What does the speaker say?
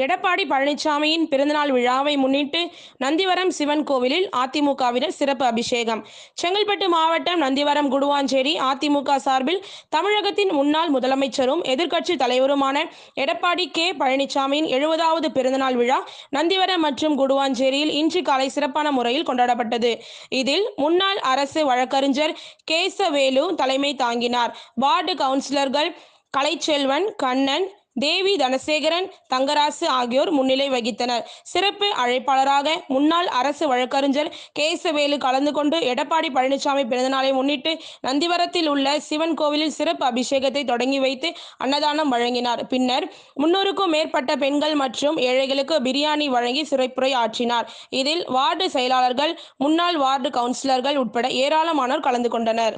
எடப்பாடி பழனிசாமியின் பிறந்தநாள் விழாவை முன்னிட்டு நந்திவரம் சிவன் கோவிலில் அதிமுகவினர் சிறப்பு அபிஷேகம். செங்கல்பட்டு மாவட்டம் நந்திவரம் குடுவாஞ்சேரி அதிமுக சார்பில் தமிழகத்தின் முன்னாள் முதலமைச்சரும் எதிர்க்கட்சி தலைவருமான எடப்பாடி கே. பழனிசாமியின் எழுபதாவது பிறந்தநாள் விழா நந்திவரம் மற்றும் குடுவாஞ்சேரியில் இன்று காலை சிறப்பான முறையில் கொண்டாடப்பட்டது. இதில் முன்னாள் அரசு வழக்கறிஞர் கேசவேலு தலைமை தாங்கினார். வார்டு கவுன்சிலர்கள் கலைச்செல்வன் கண்ணன் தேவி தனசேகரன் தங்கராசு ஆகியோர் முன்னிலை வகித்தனர். சிறப்பு அழைப்பாளராக முன்னாள் அரசு வழக்கறிஞர் கேசவேலு கலந்து கொண்டு எடப்பாடி பழனிசாமி பிறந்தநாளை முன்னிட்டு நந்திவரத்தில் உள்ள சிவன் கோவிலில் சிறப்பு அபிஷேகத்தை தொடங்கி வைத்து அன்னதானம் வழங்கினார். பின்னர் முன்னூறுக்கும் மேற்பட்ட பெண்கள் மற்றும் ஏழைகளுக்கு பிரியாணி வழங்கி சிறப்புரை ஆற்றினார். இதில் வார்டு செயலாளர்கள் முன்னாள் வார்டு கவுன்சிலர்கள் உட்பட ஏராளமானோர் கலந்து கொண்டனர்.